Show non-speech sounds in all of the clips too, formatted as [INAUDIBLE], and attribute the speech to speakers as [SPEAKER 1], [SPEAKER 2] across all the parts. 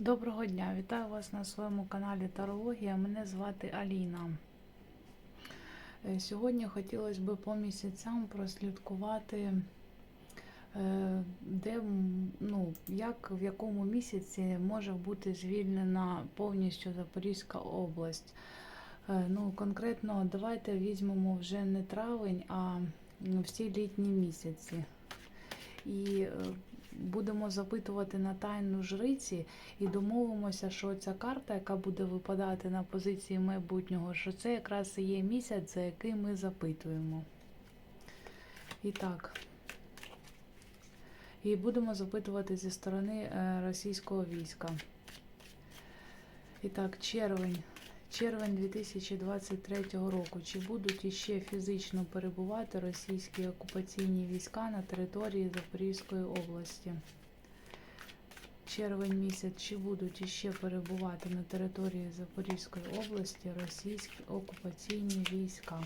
[SPEAKER 1] Доброго дня! Вітаю вас на своєму каналі Тарологія. Мене звати Аліна. Е, Сьогодні хотілося б по місяцям прослідкувати, е, де, ну, як, в якому місяці може бути звільнена повністю Запорізька область. Е, Ну, конкретно давайте візьмемо вже не травень, а всі літні місяці. І будемо запитувати на тайну жриці і домовимося, що ця карта, яка буде випадати на позиції майбутнього, що це якраз і є місяць, за який ми запитуємо. І так. І будемо запитувати зі сторони е, російського війська. І так, червень. Червень 2023 року. Чи будуть іще фізично перебувати російські окупаційні війська на території Запорізької області? Червень місяць. Чи будуть іще перебувати на території Запорізької області російські окупаційні війська?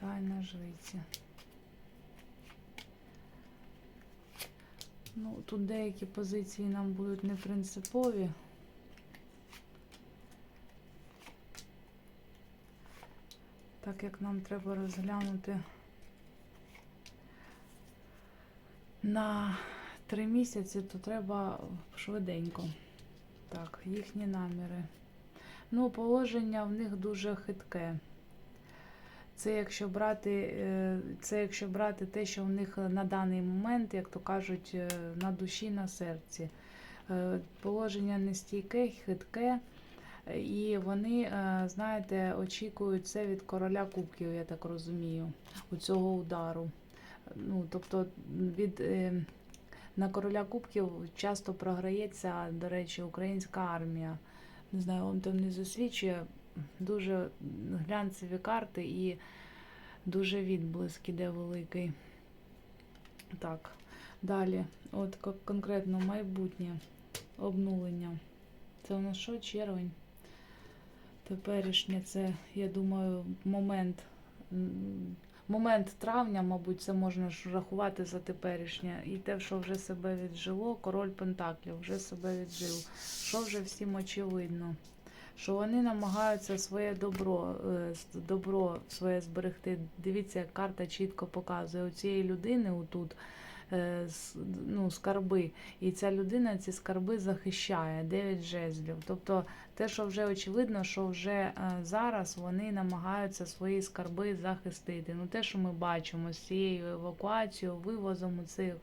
[SPEAKER 1] Тайна жриці. Ну, тут деякі позиції нам будуть не принципові. Так як нам треба розглянути на три місяці, то треба швиденько. Так, їхні наміри. Ну, положення в них дуже хитке. Це якщо брати, е, це якщо брати те, що в них на даний момент, як то кажуть, е, на душі, на серці. Е, Положення нестійке, хитке, і вони, е, знаєте, очікують це від короля кубків, я так розумію, у цього удару. Ну, тобто від е, на короля кубків часто програється, до речі, українська армія. Не знаю, вам там не засвідчує дуже глянцеві карти і дуже відблиск іде великий. Так, далі, от конкретно майбутнє обнулення. Це у нас що? Червень. Теперішнє це, я думаю, момент. Момент травня, мабуть, це можна ж рахувати за теперішнє. І те, що вже себе віджило, король Пентаклів вже себе віджив. Що вже всім очевидно що вони намагаються своє добро, е, добро своє зберегти. Дивіться, як карта чітко показує у цієї людини отут ну, скарби. І ця людина ці скарби захищає, 9 жезлів. Тобто те, що вже очевидно, що вже е, зараз вони намагаються свої скарби захистити. Ну, те, що ми бачимо з цією евакуацією, вивозом цих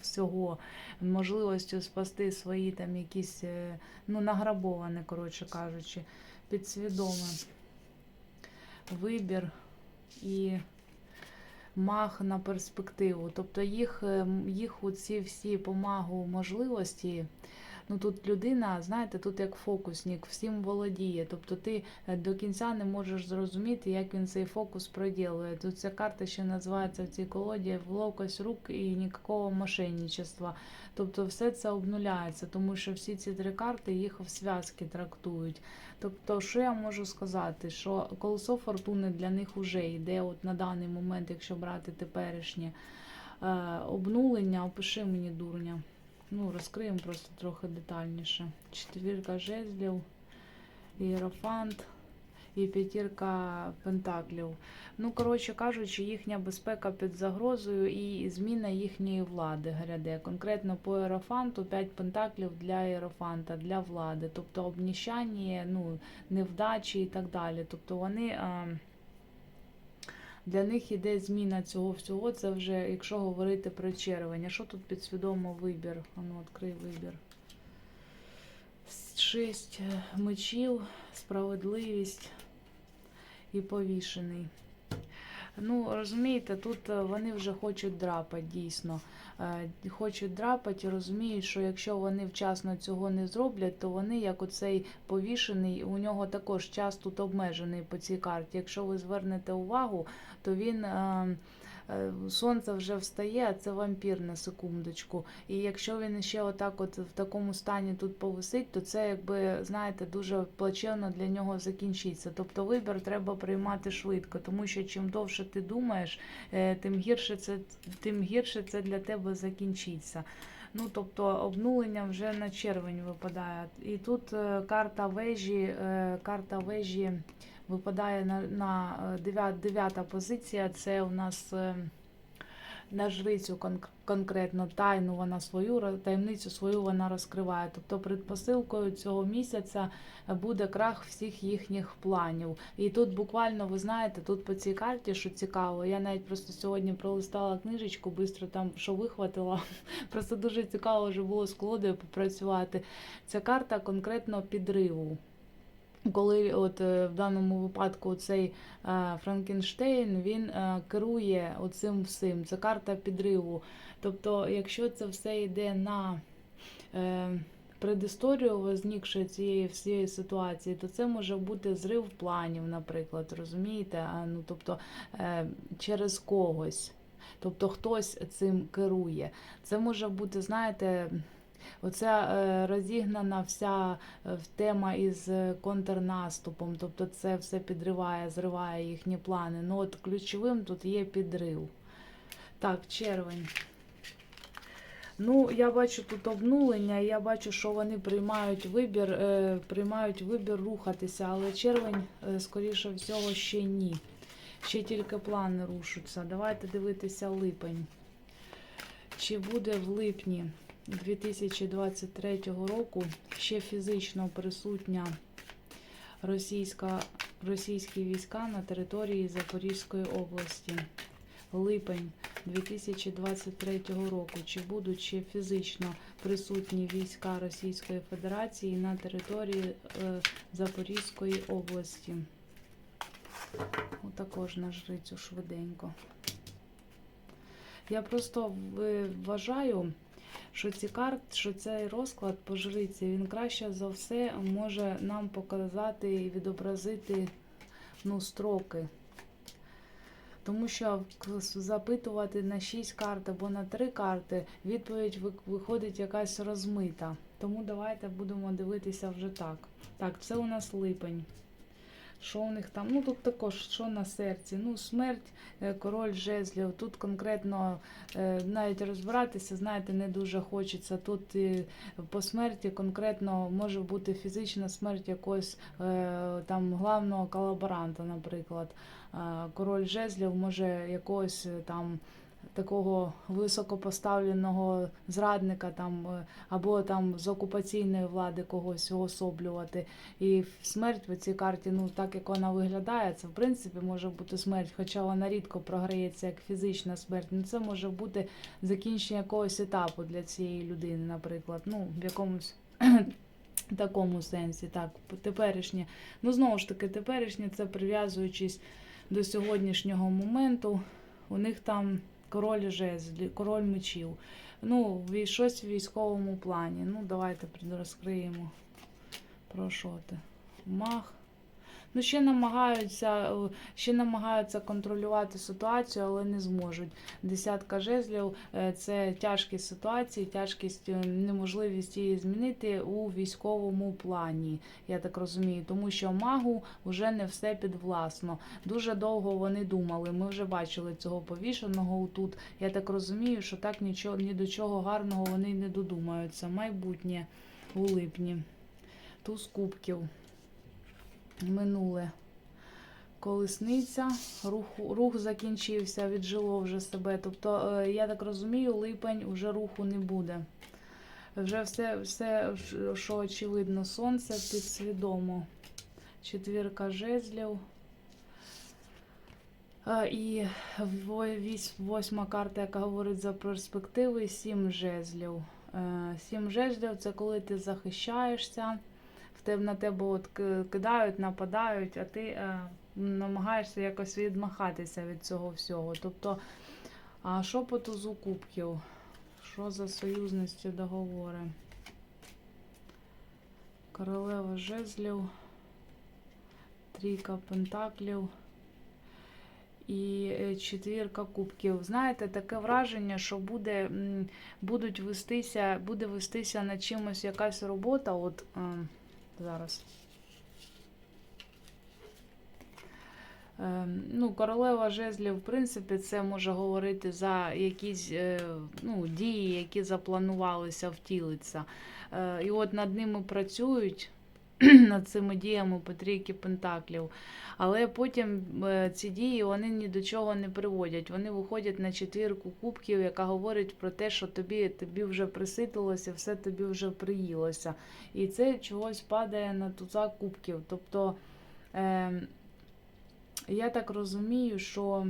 [SPEAKER 1] всього, можливістю спасти свої там якісь, е, ну, награбоване, коротше кажучи, підсвідоме вибір і мах на перспективу. Тобто їх, їх у оці всі помагу можливості. Ну тут людина, знаєте, тут як фокусник, всім володіє. Тобто ти е, до кінця не можеш зрозуміти, як він цей фокус проділує. Тут ця карта ще називається в цій колоді ловкость рук і ніякого мошенничества. Тобто все це обнуляється, тому що всі ці три карти їх в зв'язки трактують. Тобто, що я можу сказати? Що колесо фортуни для них вже йде от на даний момент, якщо брати теперішнє е, обнулення, опиши мені дурня. Ну, розкриємо просто трохи детальніше. Четвірка жезлів, іерофант і п'ятірка пентаклів. Ну, коротше кажучи, їхня безпека під загрозою і зміна їхньої влади гряде. Конкретно по іерофанту 5 пентаклів для іерофанта, для влади. Тобто обніщання, ну, невдачі і так далі. Тобто вони. е, для них іде зміна цього всього. Це вже, якщо говорити про червень. А що тут підсвідомо вибір? А Ну, відкрий вибір. Шість е, мечів, справедливість і повішений. Ну, розумієте, тут е, вони вже хочуть драпати, дійсно. Е, Хочуть драпати розуміють, що якщо вони вчасно цього не зроблять, то вони, як оцей повішений, у нього також час тут обмежений по цій карті. Якщо ви звернете увагу, то він. Е, Сонце вже встає, а це вампір на секундочку. І якщо він ще отак, от в такому стані тут повисить, то це якби знаєте дуже плачевно для нього закінчиться. Тобто вибір треба приймати швидко, тому що чим довше ти думаєш, е, тим гірше це тим гірше це для тебе закінчиться. Ну, тобто обнулення вже на червень випадає. І тут е, карта вежі, карта вежі випадає на, на 9, дев'ята позиція. Це у нас е, на жрицю кон- конкретно тайну вона свою таємницю свою вона розкриває. Тобто предпосилкою цього місяця буде крах всіх їхніх планів. І тут буквально, ви знаєте, тут по цій карті, що цікаво, я навіть просто сьогодні пролистала книжечку, швидко там що вихватила. [LAUGHS] Просто дуже цікаво вже було з колодою попрацювати. Ця карта конкретно підриву. Коли от е, в даному випадку цей е, Франкенштейн він е, керує оцим всім. Це карта підриву. Тобто, якщо це все йде на предісторію возникшої цієї всієї ситуації, то це може бути зрив планів, наприклад, розумієте? А, ну, тобто через когось. Тобто хтось цим керує. Це може бути, знаєте, оця е, розігнана вся е, тема із е, контрнаступом. Тобто це все підриває, зриває їхні плани. Ну от ключовим тут є підрив. Так, червень. Ну, я бачу тут обнулення, я бачу, що вони приймають вибір, е, приймають вибір рухатися, але червень, е, скоріше всього, ще ні. Ще тільки плани рушаться. Давайте дивитися липень. Чи буде в липні 2023 року ще фізично присутня російська, російські війська на території Запорізької області? Липень 2023 року. Чи будуть ще фізично присутні війська Російської Федерації на території е, Запорізької області? Також на жрицю швиденько. Я просто вважаю, що ці карт, що цей розклад по жриці, він краще за все може нам показати і відобразити ну, строки. Тому що запитувати на 6 карт або на 3 карти, відповідь виходить якась розмита. Тому давайте будемо дивитися вже так. Так, це у нас липень. Що у них там? Ну тут також що на серці? Ну, смерть, е, король жезлів. Тут конкретно е, навіть розбиратися, знаєте, не дуже хочеться. Тут е, по смерті конкретно може бути фізична смерть якогось там главного колаборанта, наприклад. Король жезлів може якогось там. Такого високопоставленого зрадника там е, або там з окупаційної влади когось уособлювати. І смерть в цій карті, ну так як вона виглядає, це в принципі може бути смерть, хоча вона рідко програється як фізична смерть. Ну це може бути закінчення якогось етапу для цієї людини, наприклад. Ну, в якомусь [CLEARS THROAT] такому сенсі, так, теперішнє. Ну, знову ж таки, теперішнє це прив'язуючись до сьогоднішнього моменту. У них там король жезлів, король мечів. Ну, щось в військовому плані. Ну, давайте розкриємо. Про що ти? Мах. Ну, ще намагаються, е, ще намагаються контролювати ситуацію, але не зможуть. Десятка жезлів е, це тяжкі ситуації, тяжкість, е, неможливість її змінити у військовому плані, я так розумію, тому що магу вже не все підвласно. Дуже довго вони думали. Ми вже бачили цього повішеного тут. Я так розумію, що так нічого ні до чого гарного вони не додумаються. Майбутнє у липні. Туз кубків. Минуле. Колесниця, рух, рух закінчився, віджило вже себе. Тобто, е, я так розумію, липень вже руху не буде. Вже все, все що очевидно, сонце підсвідомо. Четвірка жезлів. Е, І восьма карта, яка говорить за перспективи, сім жезлів. Е, Сім жезлів це коли ти захищаєшся, на тебе от кидають, нападають, а ти е, намагаєшся якось відмахатися від цього всього. Тобто, а що по тузу кубків? Що за союзності договори? Королева жезлів, трійка пентаклів і е, четвірка кубків. Знаєте, таке враження, що буде, будуть вестися, буде вестися над чимось якась робота. От е, зараз. Ем, Ну, королева жезлів, в принципі, це може говорити за якісь е, ну, дії, які запланувалися втілитися. Е, І от над ними працюють, [CLEARS THROAT] над цими діями по трійки пентаклів. Але потім е, ці дії вони ні до чого не приводять. Вони виходять на четвірку кубків, яка говорить про те, що тобі, тобі вже приситилося, все тобі вже приїлося. І це чогось падає на туза кубків. Тобто. Е, я так розумію, що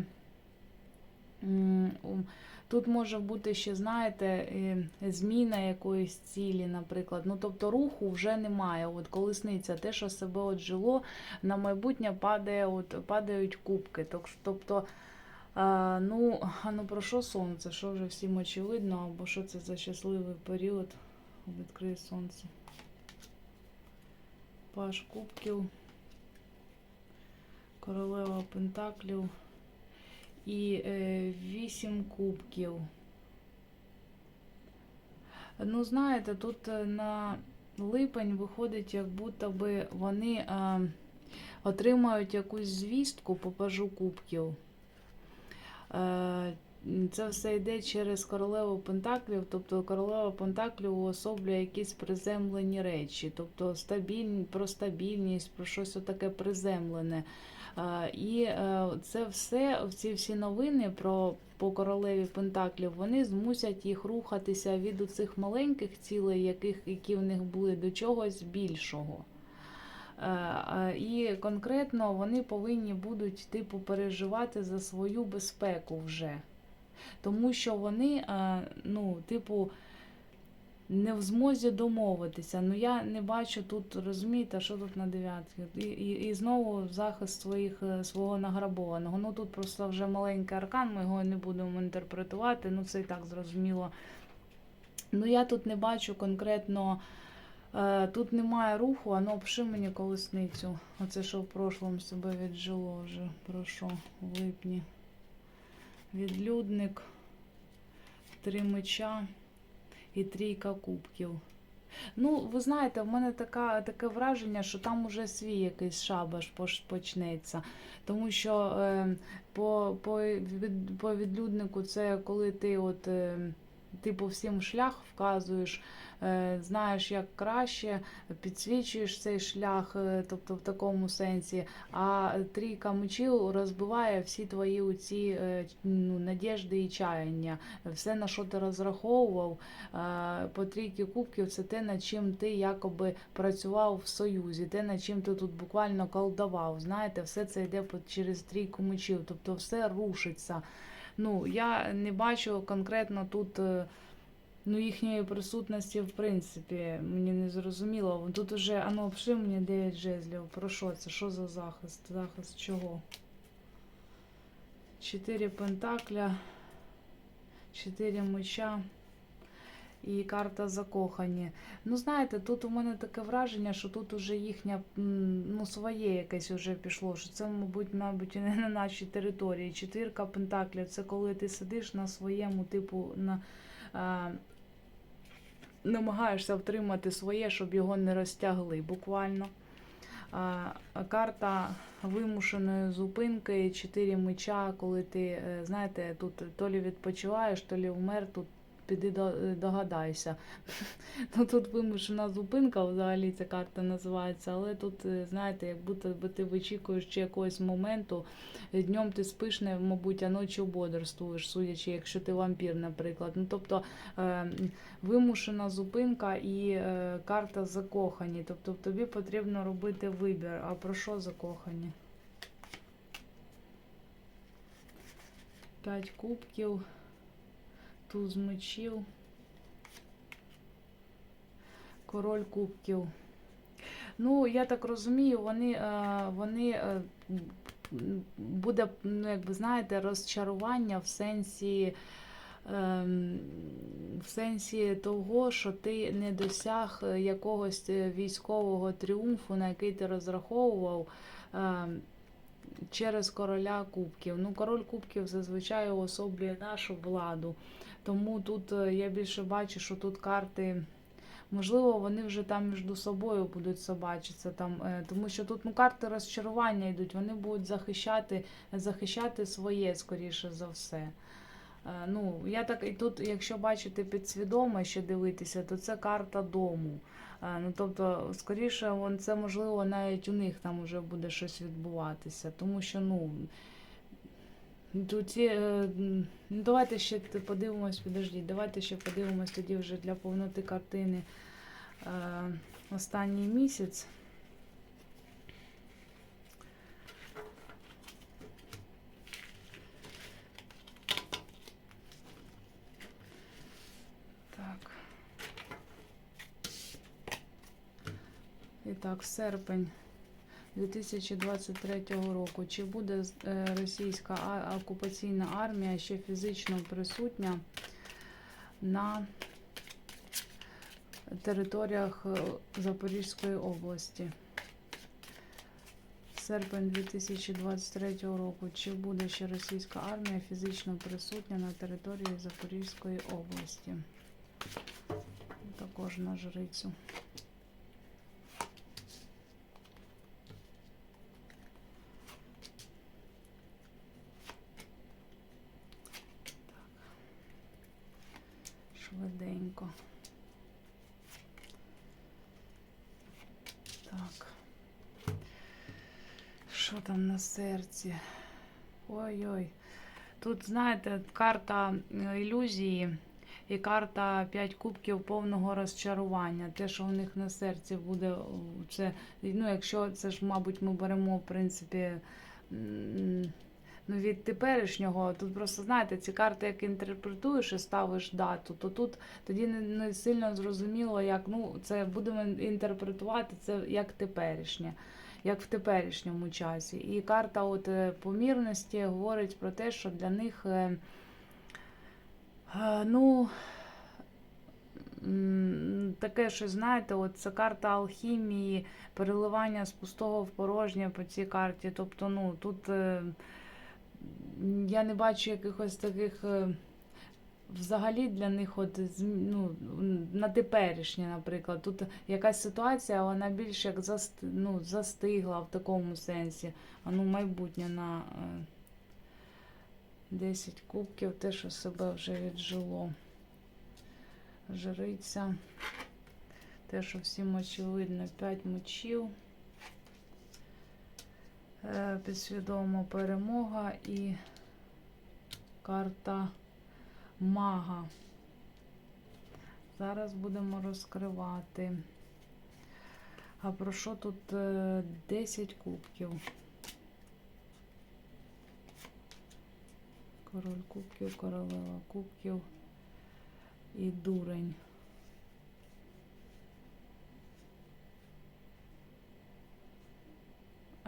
[SPEAKER 1] у- тут може бути ще, знаєте, зміна якоїсь цілі, наприклад. Ну, тобто руху вже немає. От колесниця, те, що себе от жило, на майбутнє падає, от, падають кубки. Тобто, ну, а ну про що сонце? Що вже всім очевидно, або що це за щасливий період? Відкриє сонце. Паш кубків. Королева Пентаклів і е, вісім кубків. Ну, знаєте, тут е, на липень виходить, як будто би вони е, отримають якусь звістку по пажу кубків. Це все йде через королеву Пентаклів, тобто королева Пентаклів уособлює якісь приземлені речі, тобто стабільні, про стабільність, про щось таке приземлене. І е, це все, ці всі новини про по королеві Пентаклів, вони змусять їх рухатися від цих маленьких цілей, яких, які в них були, до чогось більшого. Е, е, І конкретно вони повинні будуть типу переживати за свою безпеку вже. Тому що вони, ну, типу, не в змозі домовитися. Ну я не бачу тут, розумієте, що тут на дев'ятки. І, і, і знову захист своїх, е, свого награбованого. Ну тут просто вже маленький аркан, ми його не будемо інтерпретувати, ну це і так зрозуміло. Ну я тут не бачу конкретно. Е, Тут немає руху, а ну обши мені колесницю. Оце що в прошлому себе віджило вже. Про що в липні. Відлюдник, три меча і трійка кубків. Ну, ви знаєте, в мене така, таке враження, що там уже свій якийсь шабаш почнеться. Тому що е, по, по, від, по відлюднику це коли ти от. Е, Типу всім шлях вказуєш, е, знаєш, як краще, підсвічуєш цей шлях, е, тобто в такому сенсі. А трійка мечів розбиває всі твої оці, е, ну, надіжди і чаяння. Все, на що ти розраховував, е, по трійки кубків, це те, над чим ти якоби працював в союзі, те, над чим ти тут буквально колдував. Знаєте, все це йде по- через трійку мечів, тобто все рушиться. Ну, я не бачу конкретно тут. е, Ну, їхньої присутності, в принципі, мені не зрозуміло. Тут уже, а ну, мені 9 жезлів. Про що це? Що за захист? Захист чого? Чотири пентакля, чотири меча і карта закохані. Ну, знаєте, тут у мене таке враження, що тут уже їхня, ну, своє якесь вже пішло, що це, мабуть, мабуть, не на нашій території. Четвірка пентаклів це коли ти сидиш на своєму, типу, на. А, намагаєшся втримати своє, щоб його не розтягли буквально. Карта вимушеної зупинки, чотири меча, коли ти, е, знаєте, тут то лі відпочиваєш, то лі вмер, тут піди е, догадайся. [LAUGHS] Ну, тут вимушена зупинка, взагалі ця карта називається, але тут, е, знаєте, як будто би ти вичікуєш чи якогось моменту. Е, Днем ти спиш, не, мабуть, а ночі бодрствуєш, судячи, якщо ти вампір, наприклад. Ну, тобто вимушена зупинка і карта закохані. Тобто тобі потрібно робити вибір. А про що закохані? П'ять кубків, туз мечів, король кубків. Ну, я так розумію, вони, е, вони е, буде, ну, як ви знаєте, розчарування в сенсі. ем, В сенсі того, що ти не досяг е, якогось військового тріумфу, на який ти розраховував ем, через короля кубків. Ну, король кубків зазвичай уособлює нашу владу. Тому тут е, я більше бачу, що тут карти Можливо, вони вже там між собою будуть собачитися, там, е, тому що тут ну, карти розчарування йдуть, вони будуть захищати, захищати своє, скоріше за все. Е, Ну, я так і тут, якщо бачити підсвідомо, що дивитися, то це карта дому. Ну, тобто, скоріше, це можливо навіть у них там вже буде щось відбуватися, тому що, ну. Тут ці, е, м, ну, давайте ще подивимось, підождіть, давайте ще подивимось тоді вже для повноти картини е, останній місяць. Так. І так, серпень 2023 року. Чи буде е, російська окупаційна армія ще фізично присутня на територіях е, Запорізької області? Серпень 2023 року. Чи буде ще російська армія фізично присутня на території Запорізької області? Також на жрицю. Так. Що там на серці? Ой-ой. Тут, знаєте, карта е, ілюзії і карта 5 кубків повного розчарування. Те, що у них на серці буде, це, ну, якщо це ж, мабуть, ми беремо, в принципі, ну, від теперішнього, тут просто знаєте, ці карти, як інтерпретуєш і ставиш дату, то тут тоді не, не сильно зрозуміло, як ну, це будемо інтерпретувати це як теперішнє, як в теперішньому часі. І карта от е, помірності говорить про те, що для них е, е, ну. Таке, що знаєте, от це карта алхімії, переливання з пустого в порожнє по цій карті. Тобто, ну тут я не бачу якихось таких е, взагалі для них, от ну, на теперішнє, наприклад. Тут якась ситуація, вона більш як заст, ну, застигла в такому сенсі. А ну, майбутнє на е, 10 кубків, те, що себе вже віджило. Жриця. Те, що всім очевидно, 5 мечів. Е, Підсвідомо перемога і карта мага. Зараз будемо розкривати. А про що тут е, 10 кубків? Король кубків, королева кубків і дурень.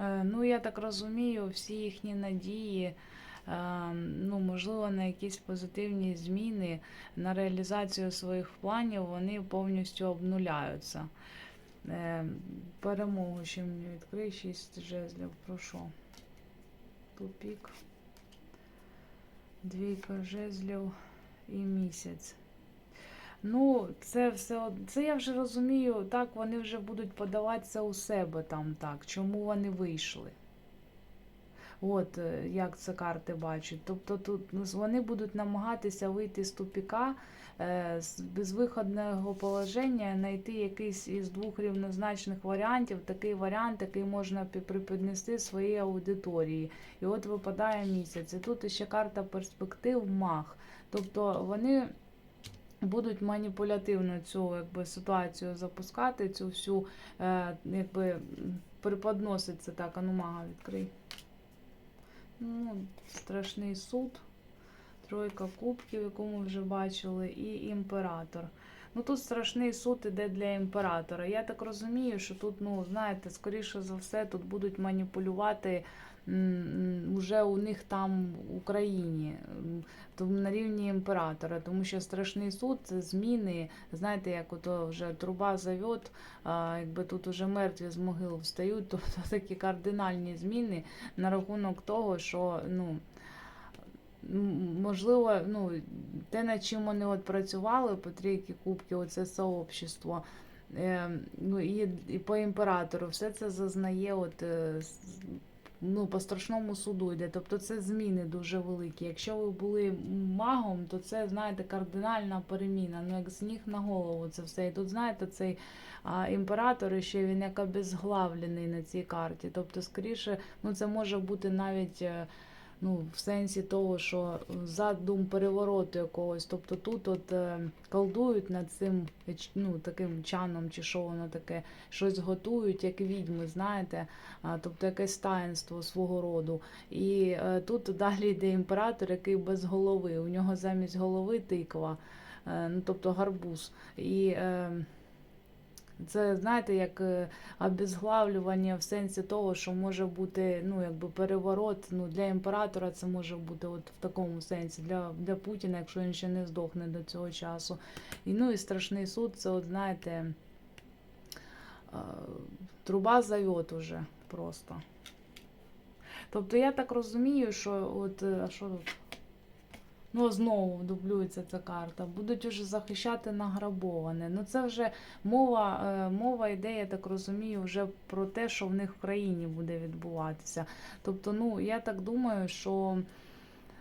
[SPEAKER 1] Ну, я так розумію, всі їхні надії, е, ну, можливо, на якісь позитивні зміни, на реалізацію своїх планів, вони повністю обнуляються. Е, Перемогу ще мені відкрий, шість жезлів, прошу. Тупік. Двійка жезлів і місяць. Ну, це все це я вже розумію, так вони вже будуть подаватися у себе там так. Чому вони вийшли? От е, як це карти бачать. Тобто тут ну, вони будуть намагатися вийти з тупіка, е, з безвиходного положення, знайти якийсь із двох рівнозначних варіантів, такий варіант, який можна пі- припіднести своїй аудиторії. І от випадає місяць. І тут ще карта перспектив маг. Тобто вони будуть маніпулятивно цю якби, ситуацію запускати, цю всю е, якби, м, преподноситься так, а ну відкрий. Ну, страшний суд, тройка кубків, яку ми вже бачили, і імператор. Ну тут страшний суд іде для імператора. Я так розумію, що тут, ну, знаєте, скоріше за все, тут будуть маніпулювати м, у них там в Україні, на рівні імператора, тому що страшний суд зміни, знаєте, як ото вже труба завьот, якби тут уже мертві з могил встають, [LAUGHS] тобто такі кардинальні зміни на рахунок того, що ну. можливо, ну, те, над чим вони от працювали по трійки кубків, оце сообщество. Е, ну, і, і по імператору все це зазнає от, е, ну, по страшному суду йде. Тобто це зміни дуже великі. Якщо ви були магом, то це, знаєте, кардинальна переміна. Ну, як сніг на голову це все. І тут, знаєте, цей а, імператор ще він як обезглавлений на цій карті. Тобто, скоріше, ну, це може бути навіть. Ну, в сенсі того, що задум перевороту якогось. Тобто тут от е, колдують над цим ну, таким чаном, чи що воно таке, щось готують, як відьми, знаєте, тобто якесь таїнство свого роду. І е, тут далі йде імператор, який без голови. У нього замість голови тиква, е, ну, тобто гарбуз. І це, знаєте, як е, обезглавлювання в сенсі того, що може бути ну, якби переворот. Ну, для імператора це може бути от в такому сенсі, для, для Путіна, якщо він ще не здохне до цього часу. І, ну і страшний суд, це, от, знаєте, е, труба зайот уже просто. Тобто я так розумію, що от, е, а що? Ну, знову дублюється ця карта. Будуть уже захищати награбоване. Ну це вже мова, е, мова йде, я так розумію, вже про те, що в них в країні буде відбуватися. Тобто, ну я так думаю, що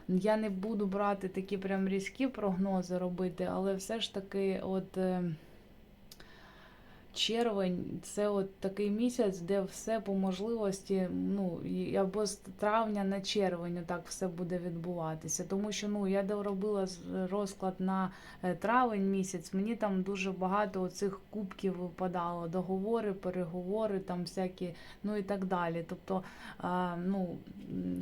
[SPEAKER 1] я не буду брати такі прям різкі прогнози робити, але все ж таки, от. Червень це от такий місяць, де все по можливості, ну або з травня на червень так все буде відбуватися. Тому що ну я доробила розклад на е, травень місяць. Мені там дуже багато оцих кубків випадало, договори, переговори, там всякі, ну і так далі. Тобто, ну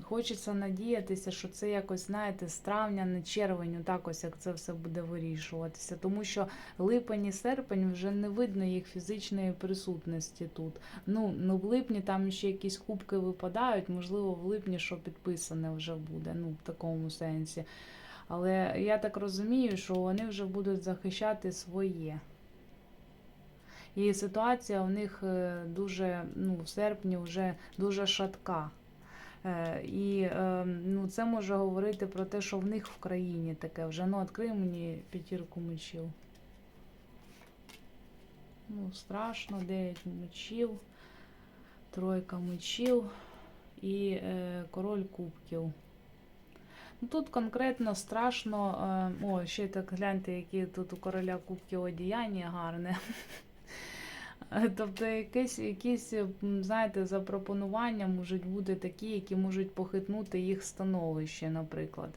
[SPEAKER 1] хочеться надіятися, що це якось, знаєте, з травня на червень, так ось як це все буде вирішуватися. Тому що липень і серпень вже не видно їх фізичної присутності тут. Ну, ну в липні там ще якісь кубки випадають, можливо, в липні що підписане вже буде, ну в такому сенсі. Але я так розумію, що вони вже будуть захищати своє. І ситуація у них е, дуже, ну, в серпні вже дуже шатка. Е, І е, ну, це може говорити про те, що в них в країні таке вже. Ну, відкрий мені п'ятірку мечів. Ну, страшно, 9 мечів, тройка мечів і е, король кубків. Ну, тут конкретно страшно. Е, о, ще так гляньте, які тут у короля кубків одіяння гарне. [LAUGHS] Тобто якісь, якісь, знаєте, запропонування можуть бути такі, які можуть похитнути їх становище, наприклад.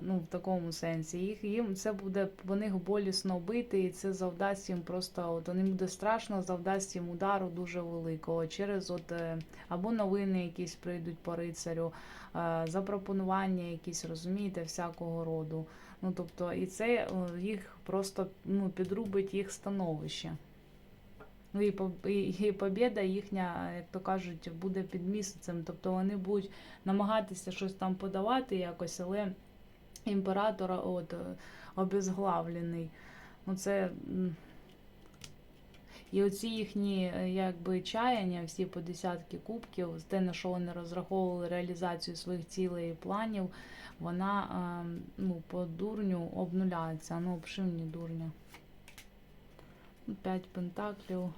[SPEAKER 1] Ну, в такому сенсі. Їх, їм це буде по них болісно бити, і це завдасть їм просто, от їм буде страшно, завдасть їм удару дуже великого. Через от е, або новини якісь прийдуть по рицарю, е, запропонування якісь, розумієте, всякого роду. Ну, тобто, і це е, їх просто ну, підрубить їх становище. Ну і, і, побєда їхня, як то кажуть, буде під місяцем. Тобто вони будуть намагатися щось там подавати якось, але імператора от, е, обезглавлений. Ну це. І оці їхні е, якби чаяння, всі по десятки кубків, те, на що вони розраховували реалізацію своїх цілей і планів, вона е, ну, по дурню обнуляється. Ну, обшив мені дурня. Ну, П'ять пентаклів,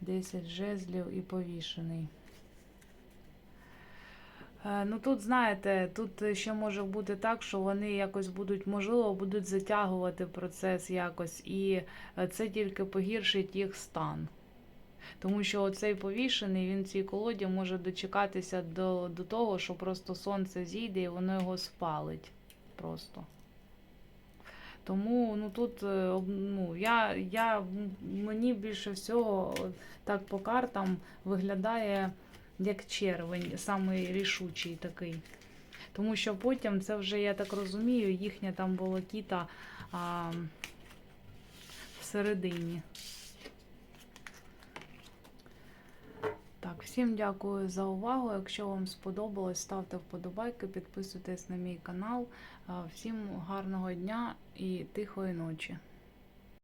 [SPEAKER 1] 10 жезлів і повішений. Е, Ну тут, знаєте, тут ще може бути так, що вони якось будуть, можливо, будуть затягувати процес якось, і е, це тільки погіршить їх стан. Тому що оцей повішений, він в цій колоді може дочекатися до, до того, що просто сонце зійде і воно його спалить. Просто. Тому ну тут е, ну, я, я, мені більше всього так по картам виглядає як червень, самий рішучий такий. Тому що потім це вже, я так розумію, їхня там волокіта а, всередині. Так, всім дякую за увагу. Якщо вам сподобалось, ставте вподобайки, підписуйтесь на мій канал. Всім гарного дня і тихої ночі.